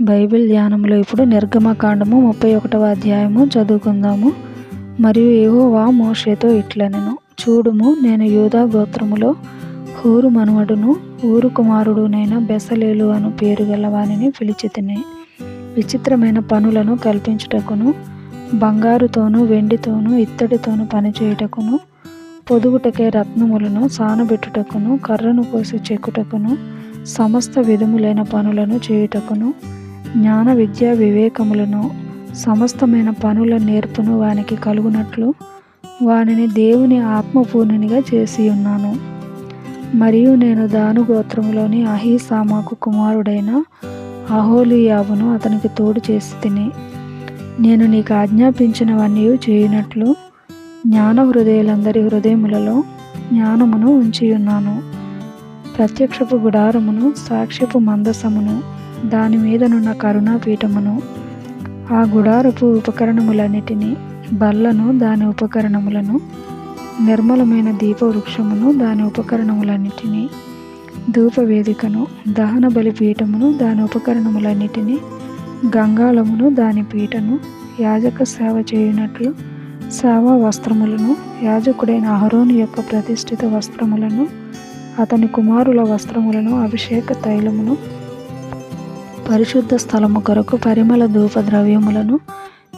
Bible ధ్యానంలో ఇప్పుడు నిర్గమకాండము ముప్పై ఒకటవ అధ్యాయము చదువుకుందాము. మరియు ఏహోవా మోషేతో ఇట్లనెను చూడుము నేను యూదా గోత్రములో హూరు మనవడును ఊరు కుమారుడునైన బెసలేలు అను పేరు గల వానిని పిలిచితిని విచిత్రమైన పనులను కల్పించుటకును బంగారుతోనూ వెండితోనూ ఇత్తడితోనూ పనిచేయుటకును పొదుగుటకే రత్నములను సానబెట్టుటకును కర్రను కోసి చెక్కుటకును సమస్త విధములైన పనులను చేయుటకును జ్ఞాన విద్యా వివేకములను సమస్తమైన పనుల నేర్పును వానికి కలుగునట్లు వానిని దేవుని ఆత్మపూర్ణునిగా చేసి ఉన్నాను మరియు నేను దాను గోత్రములోని అహీసామాకు కుమారుడైన అహోలియాబును అతనికి తోడు చేసి తిని నేను నీకు ఆజ్ఞాపించినవన్నీ చేయునట్లు జ్ఞాన హృదయులందరి హృదయములలో జ్ఞానమును ఉంచియున్నాను. ప్రత్యక్షపు గుడారమును సాక్ష్యపు మందసమును దాని మీదనున్న కరుణాపీఠమును ఆ గుడారపు ఉపకరణములన్నిటినీ బల్లను దాని ఉపకరణములను నిర్మలమైన దీపవృక్షమును దాని ఉపకరణములన్నిటినీ ధూపవేదికను దహన బలిపీఠమును దాని ఉపకరణములన్నిటినీ గంగాళమును దాని పీటను యాజక సేవ చేయునట్లు సేవా వస్త్రములను యాజకుడైన అహరోను యొక్క ప్రతిష్ఠిత వస్త్రములను అతని కుమారుల వస్త్రములను అభిషేక తైలమును పరిశుద్ధ స్థలము కొరకు పరిమళ ధూప ద్రవ్యములను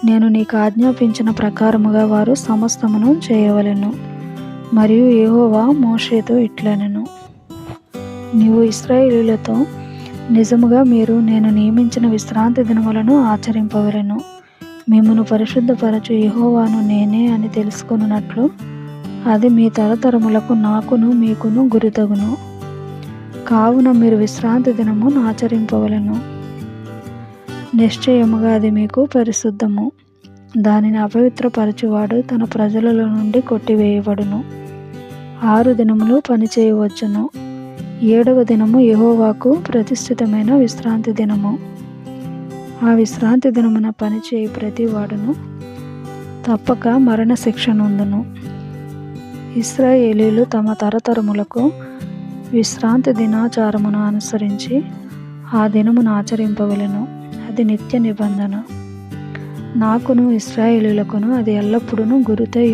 నేను నీకు ఆజ్ఞాపించిన ప్రకారముగా వారు సమస్తమును చేయవలెను. మరియు ఏహోవా మోషేతో ఇట్లనెను. నీవు ఇస్రాయేలులతో నిజముగా మీరు నేను నియమించిన విశ్రాంతి దినములను ఆచరింపవలను. మిమ్మను పరిశుద్ధపరచు యెహోవాను నేనే అని తెలుసుకున్నట్లు అది మీ తరతరములకు నాకును మీకును గురితగును. కావున మీరు విశ్రాంతి దినమును ఆచరింపవలను. నిశ్చయముగా అది మీకు పరిశుద్ధము. దానిని అపవిత్రపరచువాడు తన ప్రజలలో నుండి కొట్టివేయబడును. ఆరు దినములు పనిచేయవచ్చును. ఏడవ దినము యహోవాకు ప్రతిష్ఠితమైన విశ్రాంతి దినము. ఆ విశ్రాంతి దినమున పనిచేయి ప్రతి వాడును తప్పక మరణ శిక్ష నొందును. ఇస్రాయేలీలు తమ తరతరములకు విశ్రాంతి దినాచారమును అనుసరించి ఆ దినమును ఆచరింపవలను. అది నిత్య నిబంధన. నాకును ఇస్రాయేలులకును అది ఎల్లప్పుడూ గురుతై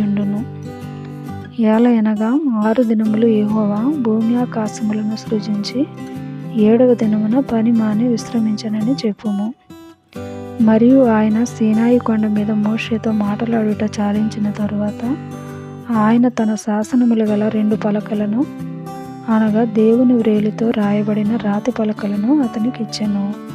ఏలయనగా ఆరు దినములు ఏహోవా భూమి ఆకాశములను సృజించి ఏడవ దినమున పని మాని విశ్రమించనని చెప్పుము. మరియు ఆయన సీనాయి కొండ మీద మోషేతో మాట్లాడుట చాలించిన తరువాత ఆయన తన శాసనములు గల రెండు పలకలను అనగా దేవుని వ్రేలితో రాయబడిన రాతి పలకలను అతనికి ఇచ్చెను.